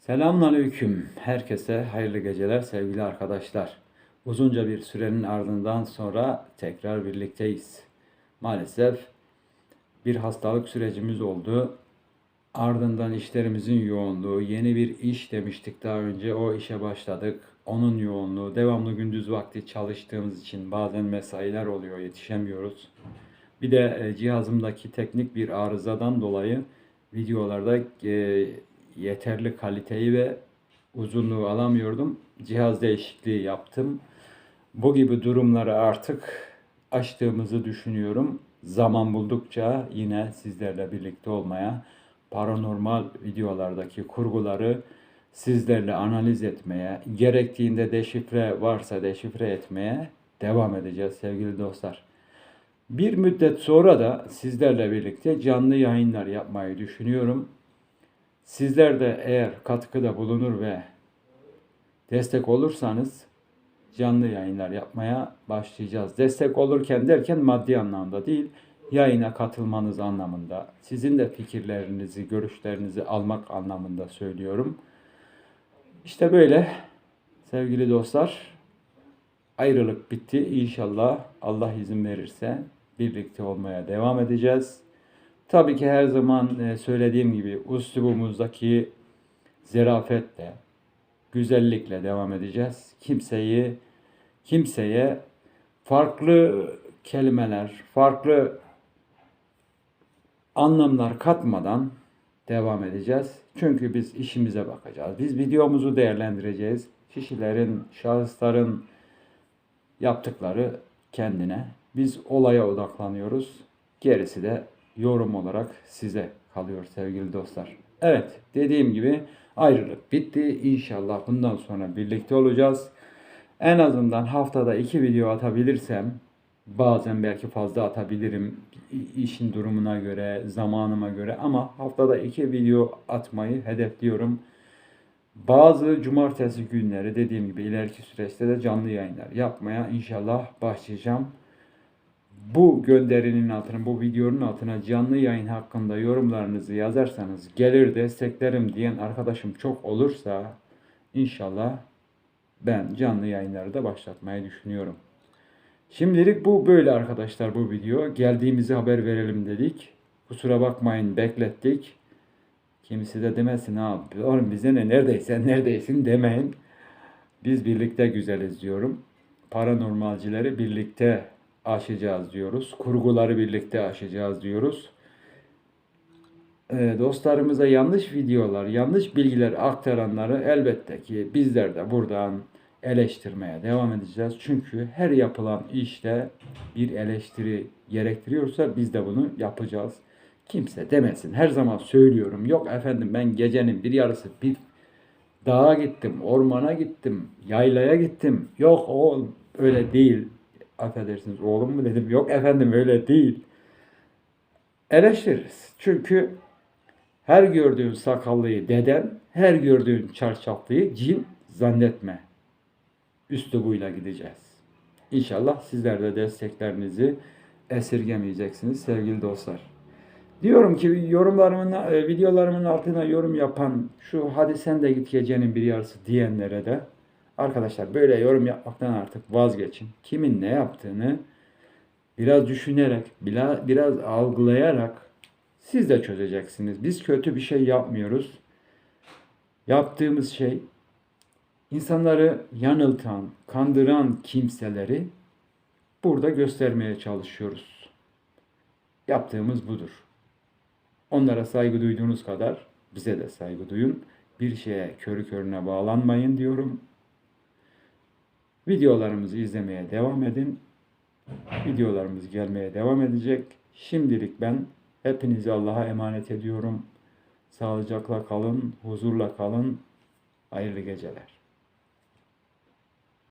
Selamünaleyküm. Herkese hayırlı geceler sevgili arkadaşlar. Uzunca bir sürenin ardından sonra tekrar birlikteyiz. Maalesef bir hastalık sürecimiz oldu. Ardından işlerimizin yoğunluğu, yeni bir iş demiştik daha önce o işe başladık. Onun yoğunluğu, devamlı gündüz vakti çalıştığımız için bazen mesailer oluyor, yetişemiyoruz. Bir de e, cihazımdaki teknik bir arızadan dolayı videolarda e, yeterli kaliteyi ve uzunluğu alamıyordum. Cihaz değişikliği yaptım. Bu gibi durumları artık aştığımızı düşünüyorum. Zaman buldukça yine sizlerle birlikte olmaya, paranormal videolardaki kurguları sizlerle analiz etmeye, gerektiğinde deşifre varsa deşifre etmeye devam edeceğiz sevgili dostlar. Bir müddet sonra da sizlerle birlikte canlı yayınlar yapmayı düşünüyorum. Sizler de eğer katkıda bulunur ve destek olursanız canlı yayınlar yapmaya başlayacağız. Destek olurken derken maddi anlamda değil, yayına katılmanız anlamında, sizin de fikirlerinizi, görüşlerinizi almak anlamında söylüyorum. İşte böyle sevgili dostlar. Ayrılık bitti. İnşallah Allah izin verirse birlikte olmaya devam edeceğiz. Tabii ki her zaman e, söylediğim gibi üslubumuzdaki zerafetle, güzellikle devam edeceğiz. Kimseyi kimseye farklı kelimeler, farklı anlamlar katmadan devam edeceğiz. Çünkü biz işimize bakacağız. Biz videomuzu değerlendireceğiz. Kişilerin, şahısların yaptıkları kendine. Biz olaya odaklanıyoruz. Gerisi de yorum olarak size kalıyor sevgili dostlar. Evet dediğim gibi ayrılık bitti. İnşallah bundan sonra birlikte olacağız. En azından haftada iki video atabilirsem bazen belki fazla atabilirim işin durumuna göre, zamanıma göre ama haftada iki video atmayı hedefliyorum. Bazı cumartesi günleri dediğim gibi ileriki süreçte de canlı yayınlar yapmaya inşallah başlayacağım. Bu gönderinin altına, bu videonun altına canlı yayın hakkında yorumlarınızı yazarsanız gelir desteklerim diyen arkadaşım çok olursa inşallah ben canlı yayınları da başlatmayı düşünüyorum. Şimdilik bu böyle arkadaşlar bu video. Geldiğimizi haber verelim dedik. Kusura bakmayın beklettik. Kimisi de demesin ha oğlum bize ne neredeysen neredeysin demeyin. Biz birlikte güzeliz diyorum. Paranormalcileri birlikte aşacağız diyoruz. Kurguları birlikte aşacağız diyoruz. Ee, dostlarımıza yanlış videolar, yanlış bilgiler aktaranları elbette ki bizler de buradan eleştirmeye devam edeceğiz. Çünkü her yapılan işte bir eleştiri gerektiriyorsa biz de bunu yapacağız. Kimse demesin. Her zaman söylüyorum. Yok efendim ben gecenin bir yarısı bir dağa gittim, ormana gittim, yaylaya gittim. Yok o öyle değil. Affedersiniz oğlum mu dedim. Yok efendim öyle değil. Eleştiririz. Çünkü her gördüğün sakallıyı deden, her gördüğün çarşaflıyı cin zannetme. Üslubuyla gideceğiz. İnşallah sizler de desteklerinizi esirgemeyeceksiniz sevgili dostlar. Diyorum ki yorumlarımın, e, videolarımın altına yorum yapan şu hadi sen de git gecenin bir yarısı diyenlere de arkadaşlar böyle yorum yapmaktan artık vazgeçin. Kimin ne yaptığını biraz düşünerek, biraz, algılayarak siz de çözeceksiniz. Biz kötü bir şey yapmıyoruz. Yaptığımız şey insanları yanıltan, kandıran kimseleri burada göstermeye çalışıyoruz. Yaptığımız budur. Onlara saygı duyduğunuz kadar bize de saygı duyun. Bir şeye körü körüne bağlanmayın diyorum. Videolarımızı izlemeye devam edin. Videolarımız gelmeye devam edecek. Şimdilik ben hepinizi Allah'a emanet ediyorum. Sağlıcakla kalın, huzurla kalın. Hayırlı geceler.